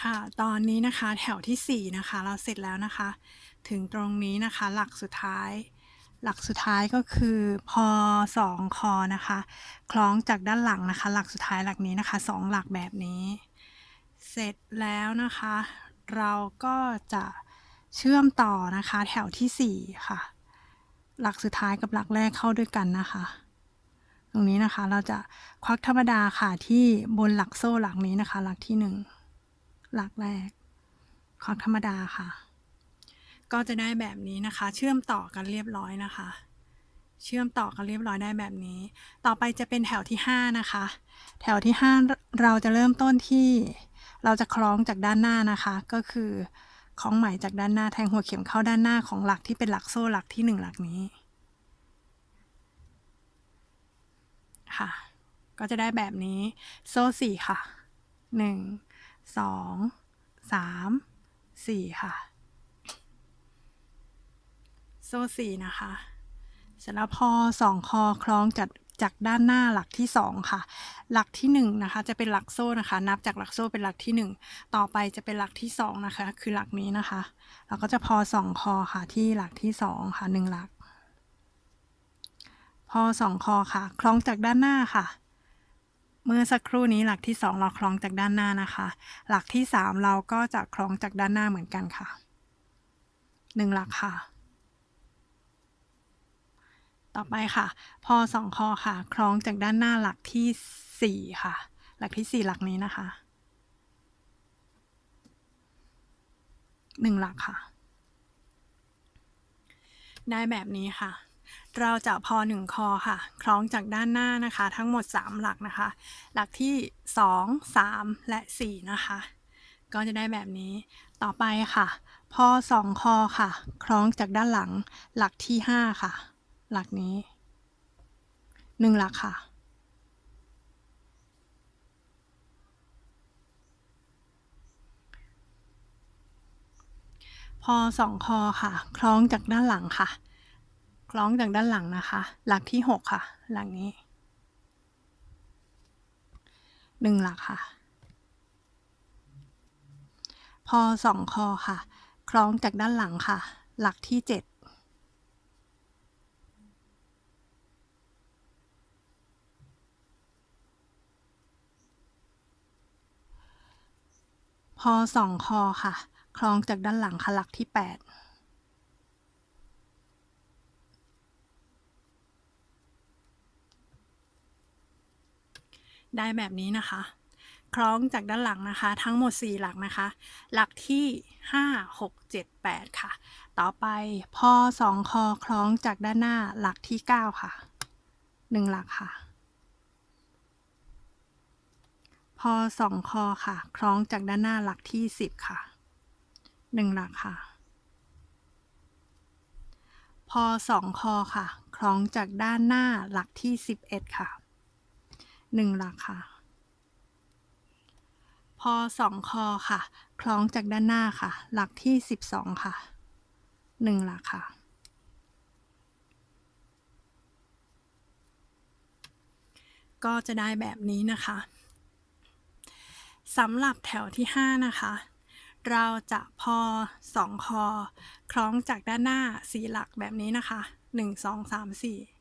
ค่ะ ตอนนี้นะคะแถวที่ 4 นะคะ เราเสร็จแล้วนะคะ ถึงตรงนี้นะคะ หลักสุดท้าย หลักสุดท้ายก็คือพอ2คอนะคะ คล้องจากด้านหลังนะคะ หลักสุดท้ายหลักนี้นะคะ 2 หลักแบบนี้ เสร็จแล้วนะคะ เราก็จะเชื่อมต่อนะคะ แถวที่ 4 ค่ะ หลักสุดท้ายกับหลักแรกเข้าด้วยกันนะคะ ตรงนี้นะคะเราจะควักธรรมดาค่ะที่บนหลักโซ่หลักนี้นะคะ หลักที่ 1 หลักแรกควักธรรมดาค่ะ ก็จะได้แบบนี้นะคะ เชื่อมต่อกันเรียบร้อยนะคะ เชื่อมต่อกันเรียบร้อยได้แบบนี้ ต่อไปจะเป็นแถวที่ 5 นะคะ แถวที่ 5 เราจะเริ่มต้นที่ เราจะคล้องจากด้านหน้านะคะ ก็คือคล้องไหมจากด้านหน้าแทงหัวเข็มเข้าด้านหน้าของหลักที่เป็นหลักโซ่หลักที่ 1 หลักนี้ค่ะ ก็จะได้แบบนี้ โซ่สี่ค่ะหนึ่ง สองสามสี่ค่ะ โซ่สี่นะคะเสร็จแล้วพอสองคอคล้องจากจากด้านหน้าหลักที่สองค่ะ หลักที่หนึ่งนะคะจะเป็นหลักโซ่นะคะ นับจากหลักโซ่เป็นหลักที่หนึ่งต่อไปจะเป็นหลักที่สองนะคะ คือหลักนี้นะคะ เราก็จะพอสองคอค่ะที่หลักที่สองค่ะหนึ่งหลัก พอสองคอค่ะ คล้องจากด้านหน้าค่ะ เมื่อสักครู่นี้หลักที่สองเราคล้องจากด้านหน้านะคะ หลักที่สามเราก็จะคล้องจากด้านหน้าเหมือนกันค่ะหนึ่งหลักค่ะ ต่อไปค่ะ พอสองคอค่ะ คล้องจากด้านหน้าหลักที่สี่ค่ะ หลักที่สี่หลักนี้นะคะหนึ่งหลักค่ะ ได้แบบนี้ค่ะ เราจะพอหนึ่งคอค่ะ คล้องจากด้านหน้านะคะ ทั้งหมด 3 หลักนะคะ หลักที่ 2 3 และ 4 นะคะ ก็จะได้แบบนี้ต่อไปค่ะ พอ2คอค่ะ คล้องจากด้านหลัง หลักที่ 5 ค่ะ หลักนี้ 1 หลักค่ะพอ2คอค่ะ คล้องจากด้านหลังค่ะ คล้องจากด้านหลังนะคะ หลักที่6ค่ะ หลักนี้1หลักค่ะ พอ2คอค่ะ คล้องจากด้านหลังค่ะ หลักที่7พอ2คอค่ะ คล้องจากด้านหลังค่ะหลักที่8 ได้แบบนี้นะคะ คล้องจากด้านหลังนะคะ ทั้งหมด 4 หลักนะคะ หลักที่ 5 6 7 8 ค่ะ ต่อไปพอ2คอคล้องจากด้านหน้าหลักที่ 9 ค่ะ 1 หลักค่ะพอ2คอค่ะ คล้องจากด้านหน้าหลักที่10ค่ะ1หลักค่ะ พอ2คอค่ะ คล้องจากด้านหน้าหลักที่11ค่ะ 1หลักค่ะ พอ2คอค่ะ คล้องจากด้านหน้าค่ะ หลักที่12ค่ะ1หลักค่ะ ก็จะได้แบบนี้นะคะสำหรับแถวที่ 5 นะคะ เราจะพอ 2 คอ คล้องจากด้านหน้า4หลักแบบนี้นะคะ 1 2 3 4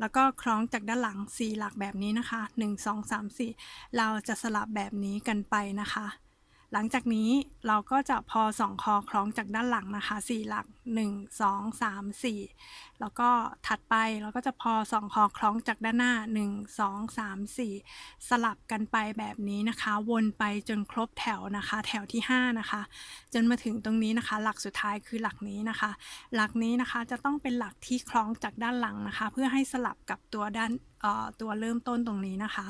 แล้วก็คล้องจากด้านหลัง 4 หลักแบบนี้นะคะ 1 2 3 4 เราจะสลับแบบนี้กันไปนะคะ หลังจากนี้เราก็จะพอ2คอคล้องจากด้านหลังนะคะ4หลัก1 2 3 4แล้วก็ถัดไปเราก็จะพอ2คอคล้องจากด้านหน้า1 2 3 4สลับกันไปแบบนี้นะคะ วนไปจนครบแถวนะคะ แถวที่5นะคะ จนมาถึงตรงนี้นะคะ หลักสุดท้ายคือหลักนี้นะคะ หลักนี้นะคะจะต้องเป็นหลักที่คล้องจากด้านหลังนะคะ เพื่อให้สลับกับตัวด้านออตัวเริ่มต้นตรงนี้นะคะ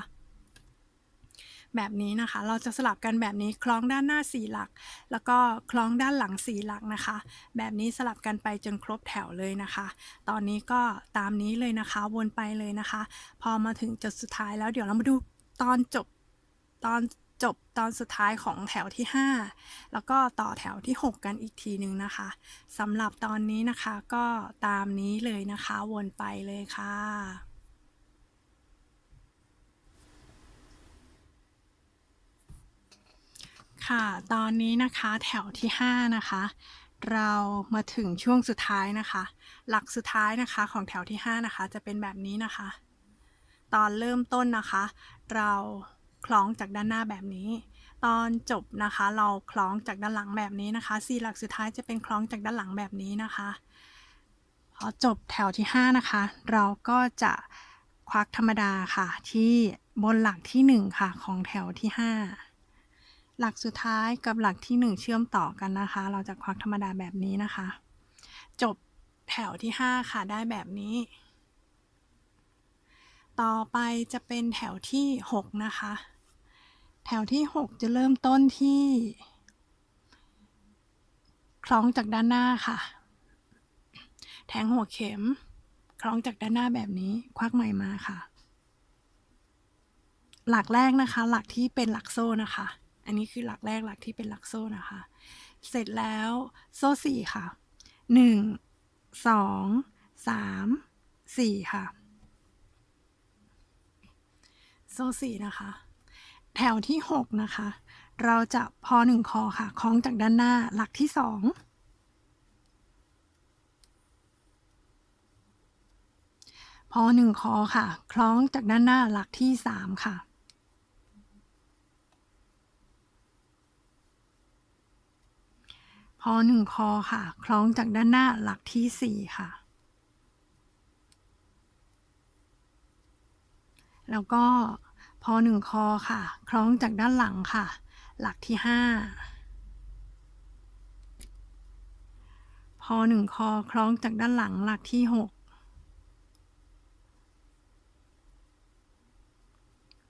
แบบนี้นะคะ เราจะสลับกันแบบนี้คล้องด้านหน้า 4 หลัก แล้วก็คล้องด้านหลัง 4 หลักนะคะ แบบนี้สลับกันไปจนครบแถวเลยนะคะ ตอนนี้ก็ตามนี้เลยนะคะวนไปเลยนะคะ พอมาถึงจุดสุดท้ายแล้วเดี๋ยวเรามาดูตอนจบตอนจบตอนสุดท้ายของแถวที่ 5 แล้วก็ต่อแถวที่ 6 กันอีกทีหนึ่งนะคะสำหรับตอนนี้นะคะก็ตามนี้เลยนะคะวนไปเลยค่ะ ค่ะ ตอนนี้นะคะแถวที่ 5 นะคะ เรามาถึงช่วงสุดท้ายนะคะ หลักสุดท้ายนะคะของแถวที่ 5 นะคะ จะเป็นแบบนี้นะคะ ตอนเริ่มต้นนะคะ เราคล้องจากด้านหน้าแบบนี้ ตอนจบนะคะ เราคล้องจากด้านหลังแบบนี้นะคะสี่หลักสุดท้ายจะเป็นคล้องจากด้านหลังแบบนี้นะคะพอจบแถวที่ 5 นะคะ เราก็จะควักธรรมดาค่ะที่บนหลักที่ 1 ค่ะ ของแถวที่ 5 หลักสุดท้ายกับหลักที่ 1 เชื่อมต่อกันนะคะ เราจะควักธรรมดาแบบนี้นะคะ จบแถวที่ 5 ค่ะได้แบบนี้ ต่อไปจะเป็นแถวที่ 6 นะคะ แถวที่ 6 จะเริ่มต้นที่ คล้องจากด้านหน้าค่ะ แทงหัวเข็ม คล้องจากด้านหน้าแบบนี้ ควักใหม่มาค่ะ หลักแรกนะคะ หลักที่เป็นหลักโซ่นะคะ อันนี้คือหลักแรกหลักที่เป็นหลักโซ่นะคะ เสร็จแล้วโซ่สี่ค่ะ หนึ่ง สอง สาม สี่ค่ะ โซ่สี่นะคะ แถวที่หกนะคะ เราจะพอหนึ่งคอค่ะ คล้องจากด้านหน้าหลักที่สองพอหนึ่งคอค่ะ คล้องจากด้านหน้าหลักที่สามค่ะ อหนึ่งคอค่ะ คล้องจากด้านหน้าหลักที่สี่ค่ะ แล้วก็พอหนึ่งคอค่ะ คล้องจากด้านหลังค่ะ หลักที่ห้าพอหนึ่งคอคล้องจากด้านหลังหลักที่หก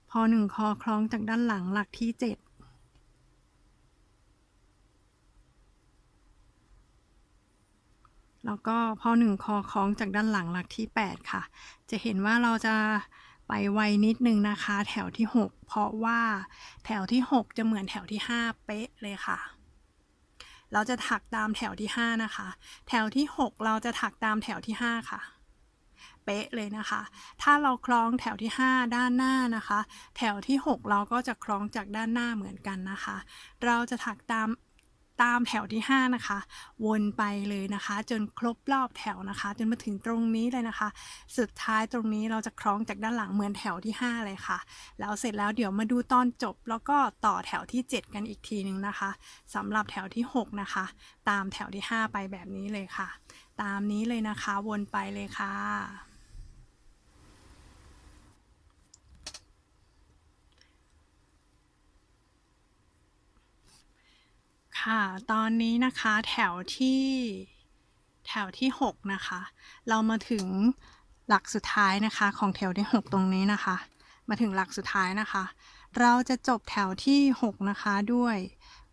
พอหนึ่งคอคล้องจากด้านหลังหลักที่เจ็ด แล้วก็พอหนึ่งคอคล้องจากด้านหลังหลักที่ 8 ค่ะ จะเห็นว่าเราจะไปไวนิดนึงนะคะ แถวที่ 6 เพราะว่าแถวที่ 6 จะเหมือนแถวที่ 5 เป๊ะเลยค่ะ เราจะถักตามแถวที่ 5 นะคะ แถวที่ 6 เราจะถักตามแถวที่ 5 ค่ะ เป๊ะเลยนะคะ ถ้าเราคล้องแถวที่ 5 ด้านหน้านะคะ แถวที่ 6 เราก็จะคล้องจากด้านหน้าเหมือนกันนะคะ เราจะถักตาม ตามแถวที่ 5 นะคะ วนไปเลยนะคะ จนครบรอบแถวนะคะ จนมาถึงตรงนี้เลยนะคะ สุดท้ายตรงนี้เราจะคล้องจากด้านหลังเหมือนแถวที่ 5 เลยค่ะ แล้วเสร็จแล้วเดี๋ยวมาดูตอนจบ แล้วก็ต่อแถวที่ 7 กันอีกทีหนึ่งนะคะสำหรับแถวที่ 6 นะคะ ตามแถวที่ 5 ไปแบบนี้เลยค่ะ ตามนี้เลยนะคะ วนไปเลยค่ะ ค่ะ ตอนนี้นะคะแถวที่แถวที่ 6 นะคะ เรามาถึงหลักสุดท้ายนะคะของแถวที่ 6 ตรงนี้นะคะ มาถึงหลักสุดท้ายนะคะ เราจะจบแถวที่ 6 นะคะด้วย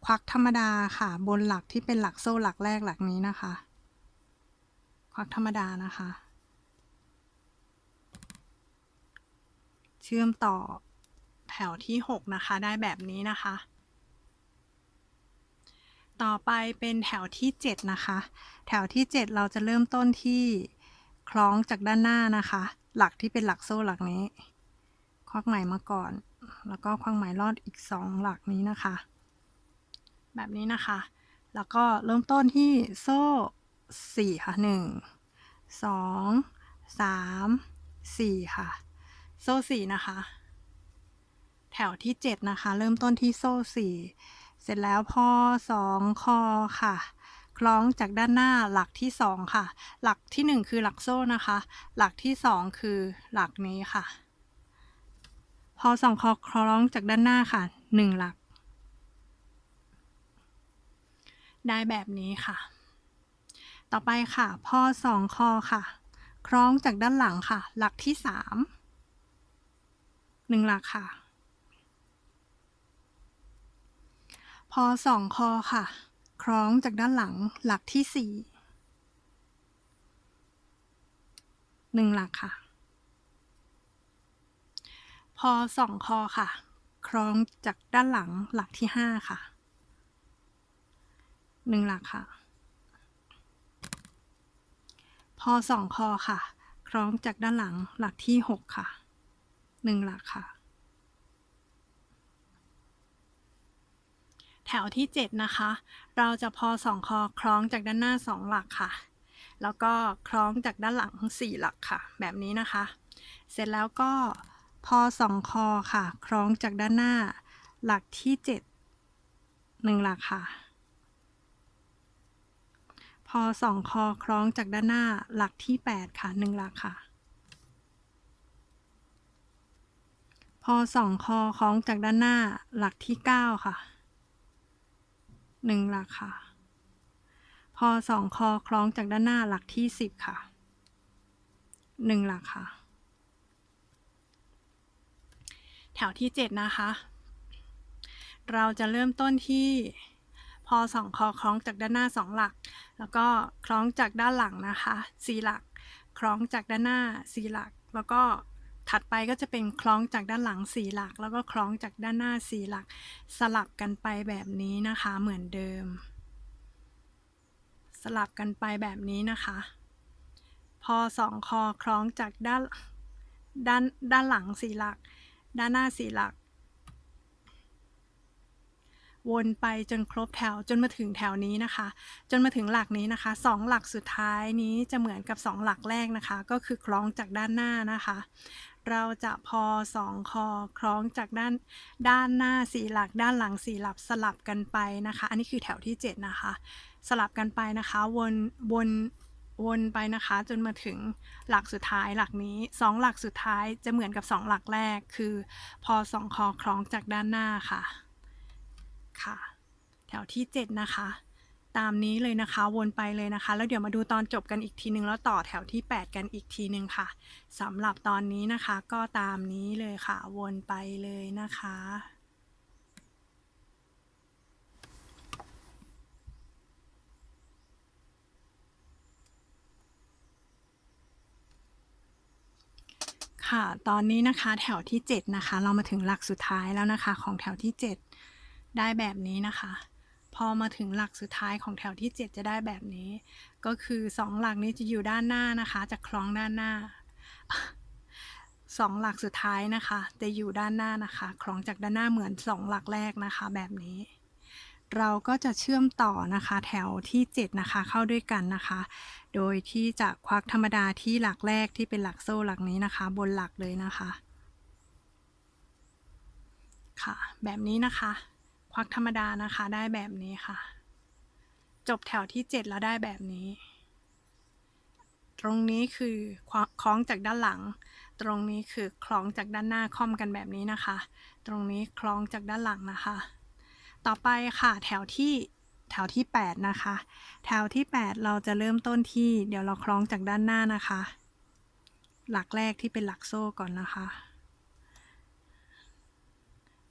ควักธรรมดาค่ะ บนหลักที่เป็นหลักโซ่หลักแรกหลักนี้นะคะ ควักธรรมดานะคะ เชื่อมต่อแถวที่ 6 นะคะ ได้แบบนี้นะคะ ต่อไปเป็นแถวที่ 7 นะคะ แถวที่ 7 เราจะเริ่มต้นที่คล้องจากด้านหน้านะคะ หลักที่เป็นหลักโซ่หลักนี้ ควักไหมมาก่อน แล้วก็ควักไหมรอดอีก 2 หลักนี้นะคะ แบบนี้นะคะ แล้วก็เริ่มต้นที่โซ่ 4 ค่ะ 1 2 3 4 ค่ะ โซ่ 4 นะคะ แถวที่ 7 นะคะ เริ่มต้นที่โซ่ 4 เสร็จแล้วพอ2คอค่ะคล้องจากด้านหน้าหลักที่ 2 ค่ะ หลักที่ 1 คือหลักโซ่นะคะ หลักที่ 2 คือหลักนี้ค่ะ พอ2คอคล้องจากด้านหน้าค่ะ 1 หลัก ได้แบบนี้ค่ะ ต่อไปค่ะ พอ2คอค่ะ คล้องจากด้านหลังค่ะ หลักที่ 3 1 หลักค่ะ พอสองคอค่ะ คล้องจากด้านหลังหลักที่สี่หนึ่งหลักค่ะ พอสองคอค่ะ คล้องจากด้านหลังหลักที่ห้าค่ะหนึ่งหลักค่ะ พอสองคอค่ะ คล้องจากด้านหลังหลักที่หกค่ะหนึ่งหลักค่ะ แถวที่ 7 นะคะ เราจะพอสองคอคล้องจากด้านหน้า 2 หลักค่ะ แล้วก็คล้องจากด้านหลัง 4 หลักค่ะ แบบนี้นะคะ เสร็จแล้วก็พอสองคอค่ะ คล้องจากด้านหน้า หลักที่ 7 1 หลักค่ะ พอสองคอคล้องจากด้านหน้าหลักที่ 8 ค่ะ 1 หลักค่ะพอสองคอคล้องจากด้านหน้าหลักที่ 9 ค่ะ หนึ่งหลักค่ะ พอสองคอคล้องจากด้านหน้าหลักที่สิบค่ะหนึ่งหลักค่ะ แถวที่เจ็ดนะคะ เราจะเริ่มต้นที่พอสองคอคล้องจากด้านหน้าสองหลัก แล้วก็คล้องจากด้านหลังนะคะสี่หลัก คล้องจากด้านหน้าสี่หลัก แล้วก็ ถัดไปก็จะเป็นคล้องจากด้านหลังสี่หลัก แล้วก็คล้องจากด้านหน้าสี่หลัก สลับกันไปแบบนี้นะคะเหมือนเดิม สลับกันไปแบบนี้นะคะ พอสองคอคล้องจากด้านด้านด้านหลังสี่หลัก ด้านหน้าสี่หลัก วนไปจนครบแถวจนมาถึงแถวนี้นะคะ จนมาถึงหลักนี้นะคะสองหลักสุดท้ายนี้จะเหมือนกับสองหลักแรกนะคะ ก็คือคล้องจากด้านหน้านะคะ เราจะพอสองคอคล้องจากด้านด้านหน้าสี่หลัก ด้านหลังสี่หลักสลับกันไปนะคะ อันนี้คือแถวที่ 7 นะคะ สลับกันไปนะคะวนวนวนไปนะคะ จนมาถึงหลักสุดท้ายหลักนี้สองหลักสุดท้ายจะเหมือนกับสองหลักแรกคือพอสองคอคล้องจากด้านหน้าค่ะค่ะ แถวที่ 7 นะคะ ตามนี้เลยนะคะ วนไปเลยนะคะ แล้วเดี๋ยวมาดูตอนจบกันอีกทีนึง แล้วต่อแถวที่ 8 กันอีกทีนึงค่ะสำหรับตอนนี้นะคะก็ตามนี้เลยค่ะ วนไปเลยนะคะค่ะ ตอนนี้นะคะแถวที่ 7 นะคะ เรามาถึงหลักสุดท้ายแล้วนะคะ ของแถวที่ 7 ได้แบบนี้นะคะ พอมาถึงหลักสุดท้ายของแถวที่ 7 จะได้แบบนี้ ก็คือ 2 หลักนี้จะอยู่ด้านหน้านะคะ จะคล้องด้านหน้าสองหลักสุดท้ายนะคะ จะอยู่ด้านหน้านะคะคล้องจากด้านหน้าเหมือน 2 หลักแรกนะคะ แบบนี้ เราก็จะเชื่อมต่อนะคะ แถวที่ 7 นะคะ เข้าด้วยกันนะคะ โดยที่จะควักธรรมดาที่หลักแรกที่เป็นหลักโซ่หลักนี้นะคะ บนหลักเลยนะคะ ค่ะ แบบนี้นะคะ ควักธรรมดานะคะ ได้แบบนี้ค่ะ จบแถวที่ 7 แล้วได้แบบนี้ ตรงนี้คือคล้องจากด้านหลัง ตรงนี้คือคล้องจากด้านหน้าค่อมกันแบบนี้นะคะ ตรงนี้คล้องจากด้านหลังนะคะ ต่อไปค่ะแถวที่แถวที่ 8 นะคะ แถวที่ 8 เราจะเริ่มต้นที่ เดี๋ยวเราคล้องจากด้านหน้านะคะ หลักแรกที่เป็นหลักโซ่ก่อนนะคะ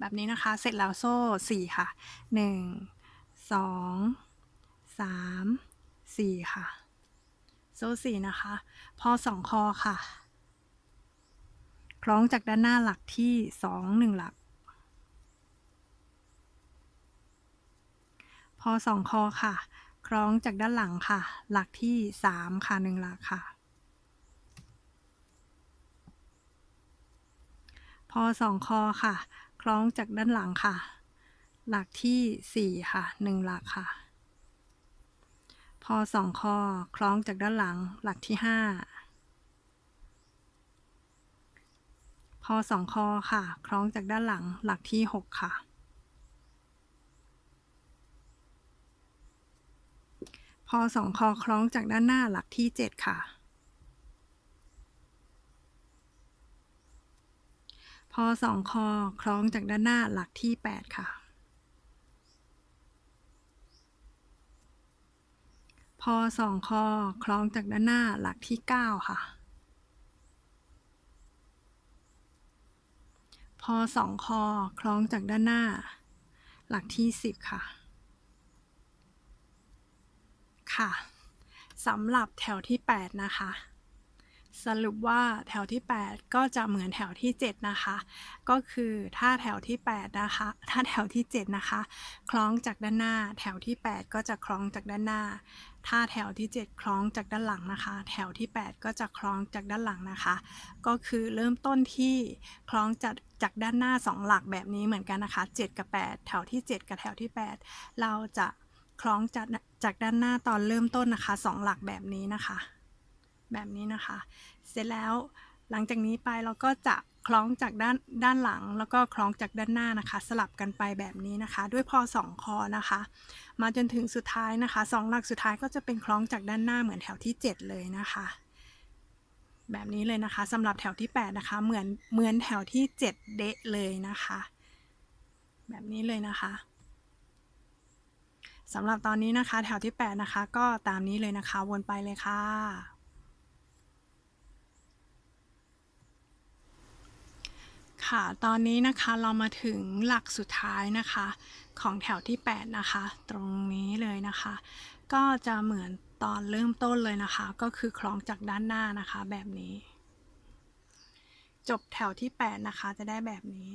แบบนี้นะคะ เสร็จแล้วโซ่4ค่ะ1 2 3 4ค่ะ โซ่4นะคะ พอ2คอค่ะ คล้องจากด้านหน้าหลักที่2 1หลัก พอสองคอค่ะ คล้องจากด้านหลังค่ะ หลักที่3ค่ะ1หลักค่ะพอสองคอค่ะ คล้องจากด้านหลังค่ะ หลักที่ 4 ค่ะ 1 หลักค่ะ พอสองคอคล้องจากด้านหลัง หลักที่ 5 พอสองคอค่ะ คล้องจากด้านหลัง หลักที่ 6 ค่ะ พอสองคอคล้องจากด้านหน้าหลักที่ 7 ค่ะ พอสองคอคล้องจากด้านหน้าหลักที่ 8 ค่ะ พอสองคอคล้องจากด้านหน้าหลักที่ 9 ค่ะ พอสองคอคล้องจากด้านหน้า หลักที่ 10 ค่ะ ค่ะสำหรับแถวที่ 8 นะคะ สรุปว่าแถวที่ 8 ก็จะเหมือนแถวที่ 7 นะคะ ก็คือถ้าแถวที่ 8 นะคะ ถ้าแถวที่ 7 นะคะ คล้องจากด้านหน้า แถวที่ 8 ก็จะคล้องจากด้านหน้า ถ้าแถวที่ 7 คล้องจากด้านหลังนะคะ แถวที่ 8 ก็จะคล้องจากด้านหลังนะคะ ก็คือเริ่มต้นที่คล้องจากจากด้านหน้า 2 หลักแบบนี้เหมือนกันนะคะ 7 กับ 8 แถวที่ 7 กับแถวที่ 8 เราจะคล้องจากจากด้านหน้าตอนเริ่มต้นนะคะ 2 หลักแบบนี้นะคะ แบบนี้นะคะ เสร็จแล้วหลังจากนี้ไปเราก็จะคล้องจากด้านด้านหลัง แล้วก็คล้องจากด้านหน้านะคะ สลับกันไปแบบนี้นะคะ ด้วยพอสองคอนะคะ มาจนถึงสุดท้ายนะคะสองหลักสุดท้ายก็จะเป็นคล้องจากด้านหน้าเหมือนแถวที่ 7 เลยนะคะ แบบนี้เลยนะคะสำหรับแถวที่ 8 นะคะ เหมือนเหมือนแถวที่ 7 เดะเลยนะคะ แบบนี้เลยนะคะสำหรับตอนนี้นะคะ แถวที่ 8 นะคะ ก็ตามนี้เลยนะคะวนไปเลยค่ะ ค่ะ ตอนนี้นะคะเรามาถึงหลักสุดท้ายนะคะ ของแถวที่ 8 นะคะ ตรงนี้เลยนะคะ ก็จะเหมือนตอนเริ่มต้นเลยนะคะ ก็คือคล้องจากด้านหน้านะคะ แบบนี้ จบแถวที่ 8 นะคะ จะได้แบบนี้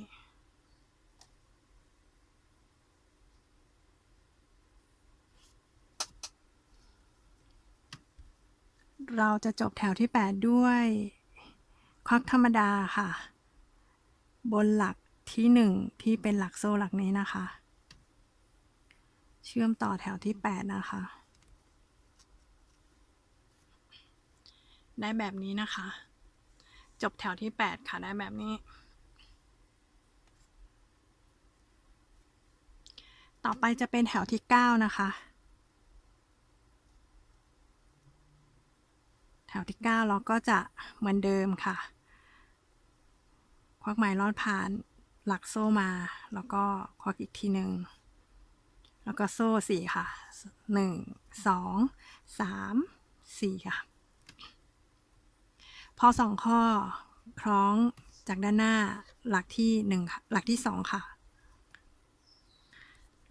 เราจะจบแถวที่ 8 ด้วย ควักธรรมดาค่ะ บนหลักที่1ที่เป็นหลักโซ่หลักนี้นะคะ เชื่อมต่อแถวที่8นะคะ ได้แบบนี้นะคะ จบแถวที่8ค่ะได้แบบนี้ ต่อไปจะเป็นแถวที่9นะคะ แถวที่9เราก็จะเหมือนเดิมค่ะ ควักไหมลอดผ่านหลักโซ่มา แล้วก็ควักอีกทีหนึ่งแล้วก็โซ่สี่ค่ะหนึ่งสองสามสี่ค่ะ พอสองข้อคล้องจากด้านหน้าหลักที่หนึ่งหลักที่สองค่ะ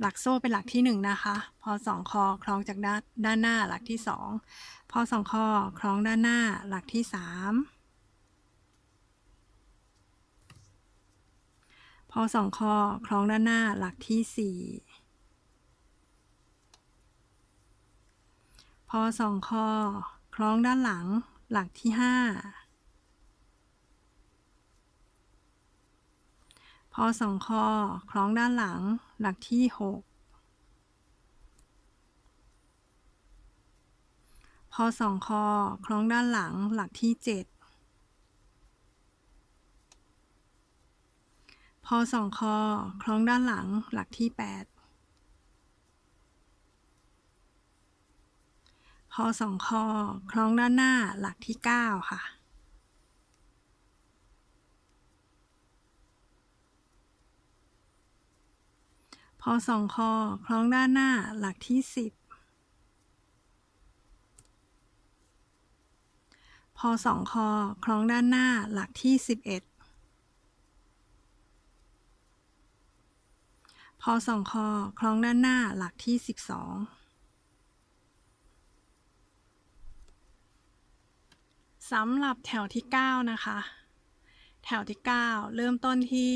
หลักโซ่เป็นหลักที่หนึ่งนะคะ พอสองคอคล้องจากด้านด้านหน้าหลักที่สองพอสองข้อคล้องด้านหน้าหลักที่สาม พอสองข้อคล้องด้านหน้าหลักที่สี่พอสองข้อคล้องด้านหลังหลักที่ห้าพอสองข้อคล้องด้านหลังหลักที่หกพอสองคอคล้องด้านหลังหลักที่เจ็ด พอสองคอ คล้องด้านหลังหลักที่แปดพอสองคอ คล้องด้านหน้าหลักที่เก้าค่ะพอสองคอ คล้องด้านหน้าหลักที่สิบพอสองคอ คล้องด้านหน้าหลักที่สิบเอ็ด อสองคอคล้องด้านหน้าหลักที่สิบสองสำหรับแถวที่ 9 นะคะ แถวที่ 9 เริ่มต้นที่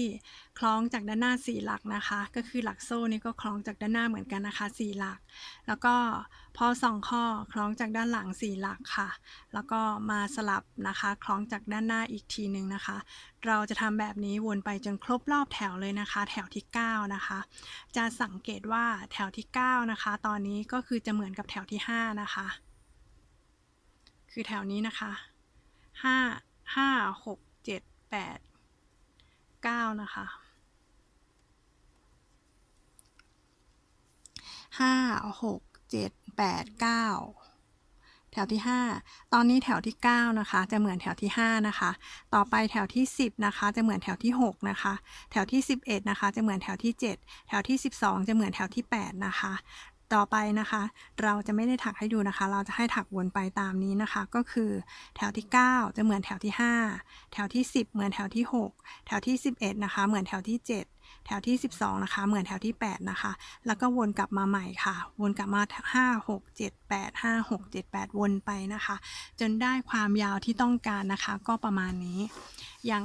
คล้องจากด้านหน้า 4 หลักนะคะ ก็คือหลักโซ่นี่ก็คล้องจากด้านหน้าเหมือนกันนะคะ 4 หลัก แล้วก็พอสองข้อคล้องจากด้านหลัง 4 หลักค่ะ แล้วก็มาสลับนะคะ คล้องจากด้านหน้าอีกทีหนึ่งนะคะ เราจะทำแบบนี้วนไปจนครบรอบแถวเลยนะคะ แถวที่ 9 นะคะ จะสังเกตว่าแถวที่ 9 นะคะ ตอนนี้ก็คือจะเหมือนกับแถวที่ 5 นะคะ คือแถวนี้นะคะห้าห้าหกเจ็ดแปดเก้านะคะห้าหกเจ็ดแปดเก้าแถวที่ 5 ตอนนี้แถวที่ 9 นะคะ จะเหมือนแถวที่ 5 นะคะ ต่อไปแถวที่ 10 นะคะ จะเหมือนแถวที่ 6 นะคะ แถวที่ 11 นะคะ จะเหมือนแถวที่ 7 แถวที่ 12 จะเหมือนแถวที่ 8 นะคะ ต่อไปนะคะ เราจะไม่ได้ถักให้ดูนะคะ เราจะให้ถักวนไปตามนี้นะคะ ก็คือแถวที่ 9 จะเหมือนแถวที่ 5 แถวที่ 10 เหมือนแถวที่ 6 แถวที่ 11 นะคะ เหมือนแถวที่ 7แถวที่ 12 นะคะ เหมือนแถวที่ 8 นะคะ แล้วก็วนกลับมาใหม่ค่ะ วนกลับมา 5 6 7 8 5 6 7 8 วนไปนะคะ จนได้ความยาวที่ต้องการนะคะ ก็ประมาณนี้ อย่าง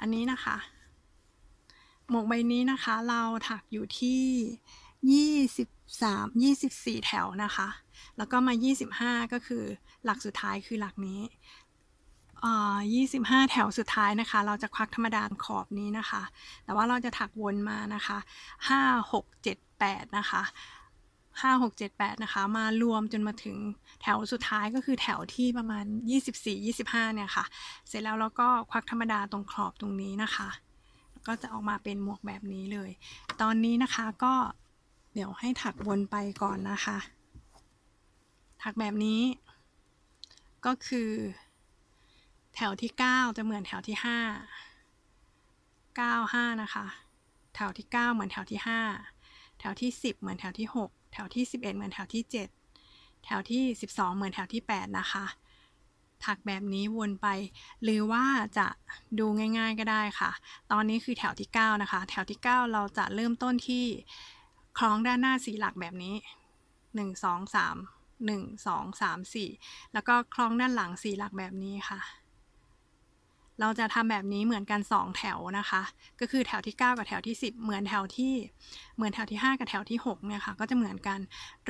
อันนี้นะคะ หมวกใบนี้นะคะ เราถักอยู่ที่ 23 24 แถวนะคะ แล้วก็มา 25 ก็คือหลักสุดท้ายคือหลักนี้อ่า25 แถวสุดท้ายนะคะ เราจะควักธรรมดาขอบนี้นะคะ แต่ว่าเราจะถักวนมานะคะ 5 6 7 8 นะคะ 5 6 7 8 นะคะ มารวมจนมาถึงแถวสุดท้ายก็คือแถวที่ประมาณ 24 25 เนี่ยค่ะ เสร็จแล้วเราก็ควักธรรมดาตรงขอบตรงนี้นะคะ ก็จะออกมาเป็นหมวกแบบนี้เลย ตอนนี้นะคะก็เดี๋ยวให้ถักวนไปก่อนนะคะ ถักแบบนี้ก็คือ แถวที่ 9 จะเหมือนแถวที่ 5 9 5 นะคะ แถวที่ 9 เหมือนแถวที่ 5 แถวที่ 10 เหมือนแถวที่ 6 แถวที่ 11 เหมือนแถวที่ 7 แถวที่ 12 เหมือนแถวที่ 8 นะคะ ถักแบบนี้วนไป หรือว่าจะดูง่าย ๆก็ได้ค่ะ ตอนนี้คือแถวที่ 9 นะคะ แถวที่ 9 เราจะเริ่มต้นที่คล้องด้านหน้าสีหลักแบบนี้ 1 2 3 1 2 3 4 แล้วก็คล้องด้านหลังสีหลักแบบนี้ค่ะ เราจะทำแบบนี้เหมือนกัน 2 แถวนะคะ ก็คือแถวที่ 9 กับแถวที่ 10 เหมือนแถวที่ เหมือนแถวที่ 5 กับแถวที่6เนี่ยค่ะ ก็จะเหมือนกัน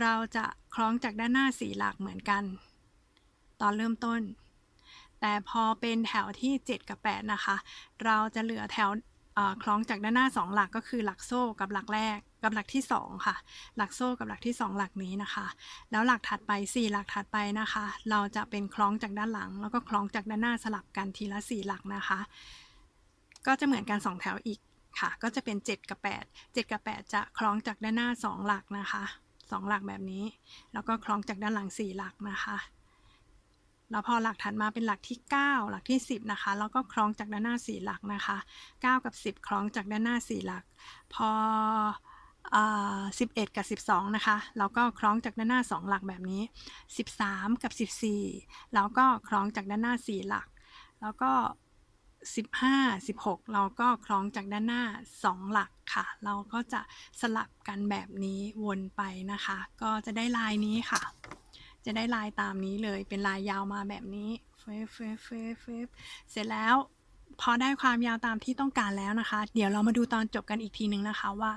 เราจะคล้องจากด้านหน้าสีหลักเหมือนกัน ตอนเริ่มต้น แต่พอเป็นแถวที่ 7 กับ 8 นะคะ เราจะเหลือแถวคล้องจากด้านหน้า 2 หลักก็คือหลักโซ่กับหลักแรกกับหลักที่ 2 ค่ะ หลักโซ่กับหลักที่ 2 หลักนี้นะคะ แล้วหลักถัดไป 4 หลักถัดไปนะคะ เราจะเป็นคล้องจากด้านหลัง แล้วก็คล้องจากด้านหน้าสลับกันทีละ 4 หลักนะคะ ก็จะเหมือนกัน 2 แถวอีกค่ะ ก็จะเป็น 7 กับ 8 7 กับ 8 จะคล้องจากด้านหน้า 2 หลักนะคะ 2 หลักแบบนี้ แล้วก็คล้องจากด้านหลัง 4 หลักนะคะ แล้วพอหลักถัดมาเป็นหลักที่ 9 หลักที่ 10 นะคะ แล้วก็คล้องจากด้านหน้า 4 หลักนะคะ 9 กับ 10 คล้องจากด้านหน้า 4 หลัก พอ11 กับ 12 นะคะ แล้วก็คล้องจากด้านหน้า 2 หลักแบบนี้ 13 กับ 14 แล้วก็คล้องจากด้านหน้า 4 หลัก แล้วก็ 15 16 เราก็คล้องจากด้านหน้า 2 หลักค่ะ เราก็จะสลับกันแบบนี้วนไปนะคะ ก็จะได้ลายนี้ค่ะ จะได้ลายตามนี้เลยเป็นลายยาวมาแบบนี้เฟฟเฟฟเฟฟเฟเสร็จแล้วพอได้ความยาวตามที่ต้องการแล้วนะคะ เดี๋ยวเรามาดูตอนจบกันอีกทีนึงนะคะว่า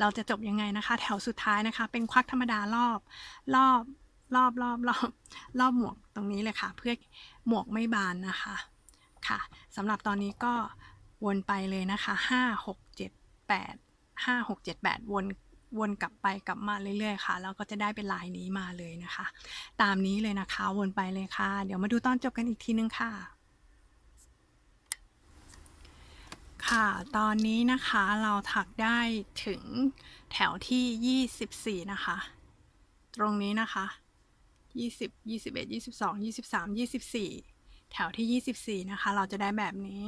เราจะจบยังไงนะคะ แถวสุดท้ายนะคะ เป็นควักธรรมดารอบรอบรอบรอบรอบรอบหมวกตรงนี้เลยค่ะ เพื่อหมวกไม่บานนะคะค่ะสำหรับตอนนี้ก็วนไปเลยนะคะ 5 6 7 8 5 6 7 8 วน วนกลับไปกลับมาเรื่อยๆค่ะแล้วก็จะได้เป็นลายนี้มาเลยนะคะ ตามนี้เลยนะคะวนไปเลยค่ะ เดี๋ยวมาดูตอนจบกันอีกทีนึงค่ะค่ะตอนนี้นะคะเราถักได้ถึงแถวที่ 24 นะคะ ตรงนี้นะคะ 20 21 22 23 24 แถวที่ 24 นะคะ เราจะได้แบบนี้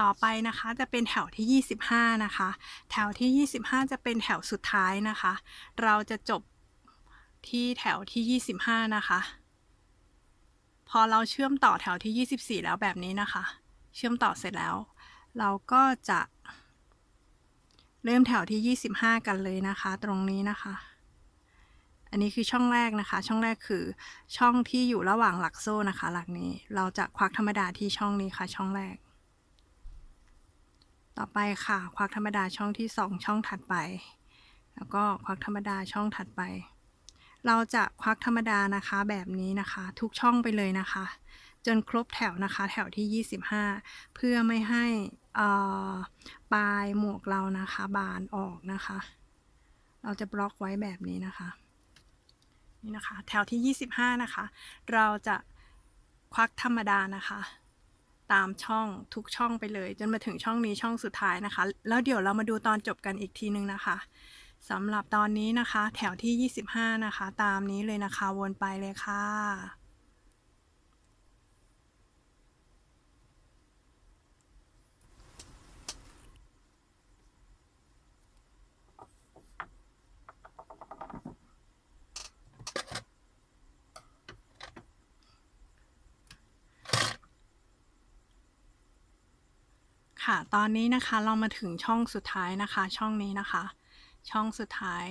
ต่อไปนะคะจะเป็นแถวที่ 25 นะคะ แถวที่ 25 จะเป็นแถวสุดท้ายนะคะ เราจะจบที่แถวที่ 25 นะคะ พอเราเชื่อมต่อแถวที่ 24 แล้วแบบนี้นะคะ เชื่อมต่อเสร็จแล้ว เราก็จะ เริ่มแถวที่ 25 กันเลยนะคะ ตรงนี้นะคะ อันนี้คือช่องแรกนะคะ ช่องแรกคือช่องที่อยู่ระหว่างหลักโซ่นะคะ หลักนี้ เราจะควักธรรมดาที่ช่องนี้ค่ะ ช่องแรก ต่อไปค่ะ ควักธรรมดาช่องที่ 2 ช่องถัดไป แล้วก็ควักธรรมดาช่องถัดไป เราจะควักธรรมดานะคะแบบนี้นะคะ ทุกช่องไปเลยนะคะ จนครบแถวนะคะแถวที่ 25 เพื่อไม่ให้อ่าปลายหมวกเรานะคะ บานออกนะคะ เราจะบล็อกไว้แบบนี้นะคะนี่นะคะ แถวที่ 25 นะคะ เราจะควักธรรมดานะคะ ตามช่องทุกช่องไปเลย จนมาถึงช่องนี้ช่องสุดท้ายนะคะ แล้วเดี๋ยวเรามาดูตอนจบกันอีกทีนึงนะคะสำหรับตอนนี้นะคะ แถวที่ 25 นะคะ ตามนี้เลยนะคะวนไปเลยค่ะ ค่ะ ตอนนี้นะคะเรามาถึงช่องสุดท้ายนะคะ ช่องนี้นะคะ ช่องสุดท้าย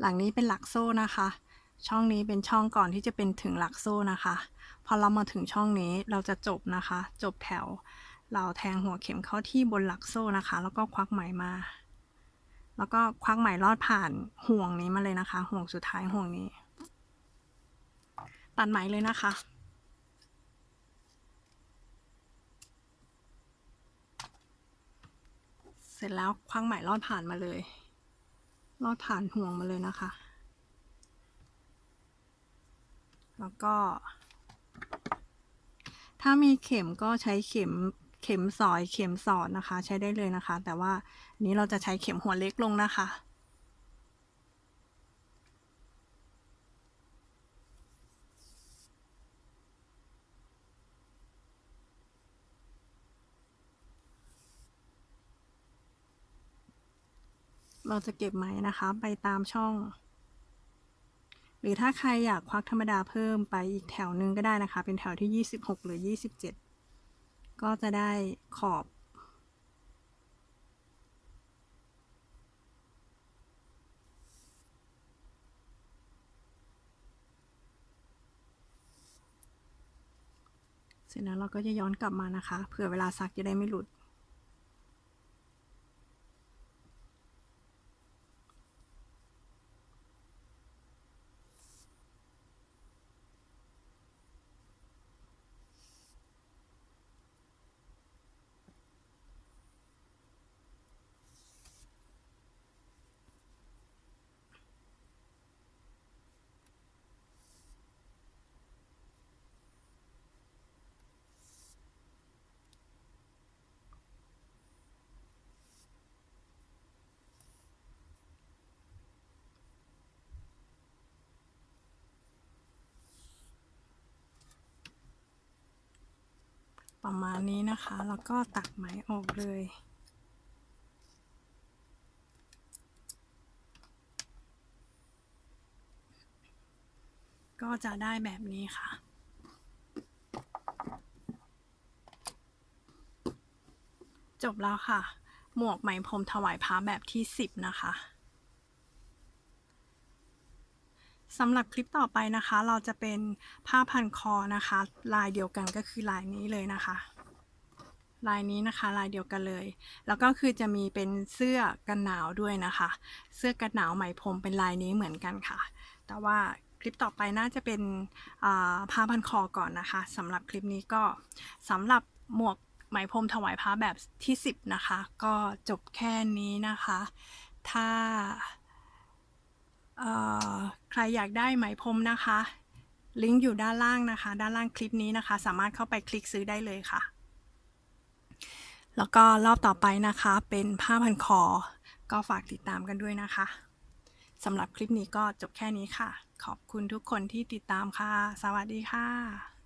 หลังนี้เป็นหลักโซ่นะคะ ช่องนี้เป็นช่องก่อนที่จะเป็นถึงหลักโซ่นะคะ พอเรามาถึงช่องนี้เราจะจบนะคะ จบแถว เราแทงหัวเข็มเข้าที่บนหลักโซ่นะคะ แล้วก็ควักไหมมา แล้วก็ควักไหมลอดผ่านห่วงนี้มาเลยนะคะ ห่วงสุดท้ายห่วงนี้ ตัดไหมเลยนะคะ เสร็จแล้วควางไหมลอดผ่านมาเลย ลอดผ่านห่วงมาเลยนะคะ แล้วก็ ถ้ามีเข็มก็ใช้เข็มเข็มสอยเข็มสอดนะคะ ใช้ได้เลยนะคะ แต่ว่าอันนี้เราจะใช้เข็มหัวเล็กลงนะคะ เราจะเก็บไหมนะคะ ไปตามช่อง หรือถ้าใครอยากควักธรรมดาเพิ่มไปอีกแถวหนึงก็ได้นะคะ เป็นแถวที่ 26 หรือ 27 ก็จะได้ขอบ เสร็จแล้วเราก็จะย้อนกลับมานะคะ เผื่อเวลาซักจะได้ไม่หลุด ประมาณนี้นะคะ แล้วก็ตัดไหมออกเลย ก็จะได้แบบนี้ค่ะจบแล้วค่ะ หมวกไหมพรมถวายพระแบบที่ 10 นะคะ สำหรับคลิปต่อไปนะคะ เราจะเป็นผ้าพันคอนะคะ ลายเดียวกันก็คือลายนี้เลยนะคะ ลายนี้นะคะลายเดียวกันเลย แล้วก็คือจะมีเป็นเสื้อกันหนาวด้วยนะคะ เสื้อกันหนาวไหมพรมเป็นลายนี้เหมือนกันค่ะ แต่ว่าคลิปต่อไปน่าจะเป็นผ้าพันคอก่อนนะคะสำหรับคลิปนี้ก็สำหรับหมวกไหมพรมถวายพระแบบที่ 10 นะคะ ก็จบแค่นี้นะคะ ถ้า ใครอยากได้ไหมพรมนะคะ ลิงก์อยู่ด้านล่างนะคะ ด้านล่างคลิปนี้นะคะ สามารถเข้าไปคลิกซื้อได้เลยค่ะ แล้วก็รอบต่อไปนะคะ เป็นผ้าพันคอ ก็ฝากติดตามกันด้วยนะคะสำหรับคลิปนี้ก็จบแค่นี้ค่ะ ขอบคุณทุกคนที่ติดตามค่ะ สวัสดีค่ะ